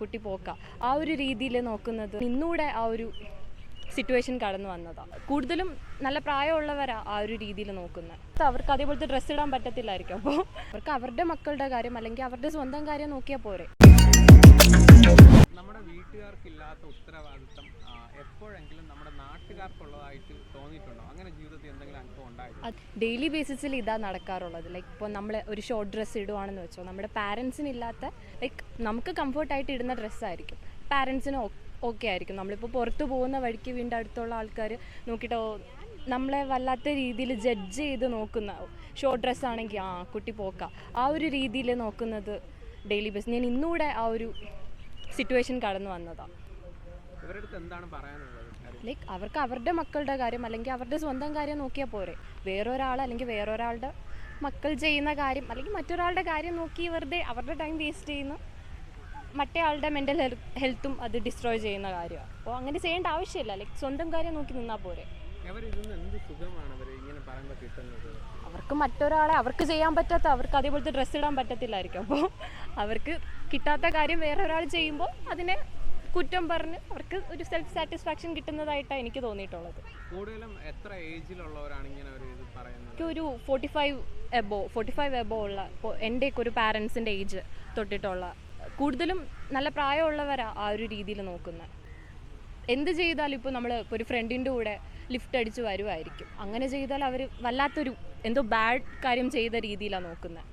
കുട്ടി പോക്ക. ആ ഒരു രീതിയിൽ നോക്കുന്നത് ഇന്നൂടെ ആ ഒരു സിറ്റുവേഷൻ കടന്നു വന്നതാ. കൂടുതലും നല്ല പ്രായമുള്ളവരാ ആ ഒരു രീതിയിൽ നോക്കുന്നത് അവർക്ക് അതേപോലത്തെ ഡ്രസ്സ് ഇടാൻ പറ്റത്തില്ലായിരിക്കും അപ്പോൾ അവർക്ക് അവരുടെ മക്കളുടെ കാര്യം അല്ലെങ്കിൽ അവരുടെ സ്വന്തം കാര്യം നോക്കിയാൽ പോരെ. നമ്മുടെ വീട്ടുകാർക്കില്ലാത്ത ഉത്തരവാദിത്തം എപ്പോഴെങ്കിലും നമ്മുടെ നാട്ടുകാർക്കുള്ളതായിട്ട് തോന്നിയിട്ടുണ്ടോ? അങ്ങനെ ജീവിതത്തിൽ എന്തെങ്കിലും ഡെയിലി ബേസിസിൽ ഇതാ നടക്കാറുള്ളത്. ലൈക്ക് ഇപ്പോൾ നമ്മൾ ഒരു ഷോർട്ട് ഡ്രസ്സ് ഇടുവാണെന്ന് വെച്ചോ നമ്മുടെ പാരൻസിനില്ലാത്ത ലൈക്ക് നമുക്ക് കംഫർട്ടായിട്ട് ഇടുന്ന ഡ്രസ്സായിരിക്കും. പാരൻസിന് ഓക്കെ ആയിരിക്കും. നമ്മളിപ്പോൾ പുറത്തു പോകുന്ന വഴിക്ക് വീണ്ടും അടുത്തുള്ള ആൾക്കാർ നോക്കിയിട്ടോ നമ്മളെ വല്ലാത്ത രീതിയിൽ ജഡ്ജ് ചെയ്ത് നോക്കുന്ന ഷോർട്ട് ഡ്രസ്സ് ആണെങ്കിൽ ആ കുട്ടി പോക്ക. ആ ഒരു രീതിയിൽ നോക്കുന്നത് ഡെയിലി ബേസ് ഞാൻ ഇന്നുകൂടെ ആ ഒരു സിറ്റുവേഷൻ കടന്നു വന്നതാണ് എന്താണ് പറയാനുള്ളത്? ലൈക്ക് അവർക്ക് അവരുടെ മക്കളുടെ കാര്യം അല്ലെങ്കിൽ അവരുടെ സ്വന്തം കാര്യം നോക്കിയാൽ പോരെ. വേറൊരാൾ അല്ലെങ്കിൽ വേറൊരാളുടെ മക്കൾ ചെയ്യുന്ന കാര്യം അല്ലെങ്കിൽ മറ്റൊരാളുടെ കാര്യം നോക്കി വെറുതെ അവരുടെ ടൈം വേസ്റ്റ് ചെയ്യുന്ന മറ്റേ ആളുടെ മെന്റൽ ഹെൽത്തും അത് ഡിസ്ട്രോയ് ചെയ്യുന്ന കാര്യമാണ്. അപ്പോൾ അങ്ങനെ ചെയ്യേണ്ട ആവശ്യമില്ല. ലൈക്ക് സ്വന്തം കാര്യം നോക്കി നിന്നാൽ പോരെ. അവർക്ക് മറ്റൊരാളെ അവർക്ക് ചെയ്യാൻ പറ്റാത്ത അവർക്ക് അതേപോലത്തെ ഡ്രസ്സ് ഇടാൻ പറ്റത്തില്ലായിരിക്കും. അപ്പോൾ അവർക്ക് കിട്ടാത്ത കാര്യം വേറെ ഒരാൾ ചെയ്യുമ്പോൾ അതിനെ കുറ്റം പറഞ്ഞ് അവർക്ക് ഒരു സെൽഫ് സാറ്റിസ്ഫാക്ഷൻ കിട്ടുന്നതായിട്ടാണ് എനിക്ക് തോന്നിയിട്ടുള്ളത്. കൂടുതലും എത്ര ഏജിലുള്ളവരാണ് ഇങ്ങനെ ഒരു ഇത് പറയുന്നത്? എനിക്ക് ഒരു forty five above forty five above ഉള്ള എന്റെയൊക്കെ ഒരു പാരൻസിന്റെ ഏജ് തൊട്ടിട്ടുള്ള കൂടുതലും നല്ല പ്രായമുള്ളവരാ ആ ഒരു രീതിയിൽ നോക്കുന്നത്. എന്ത് ചെയ്താലും ഇപ്പോൾ നമ്മൾ ഇപ്പോൾ ഒരു ഫ്രണ്ടിന്റെ കൂടെ ലിഫ്റ്റ് അടിച്ച് വരുമായിരിക്കും അങ്ങനെ ചെയ്താൽ അവർ വല്ലാത്തൊരു എന്തോ ബാഡ് കാര്യം ചെയ്ത രീതിയിലാണ് നോക്കുന്നത്.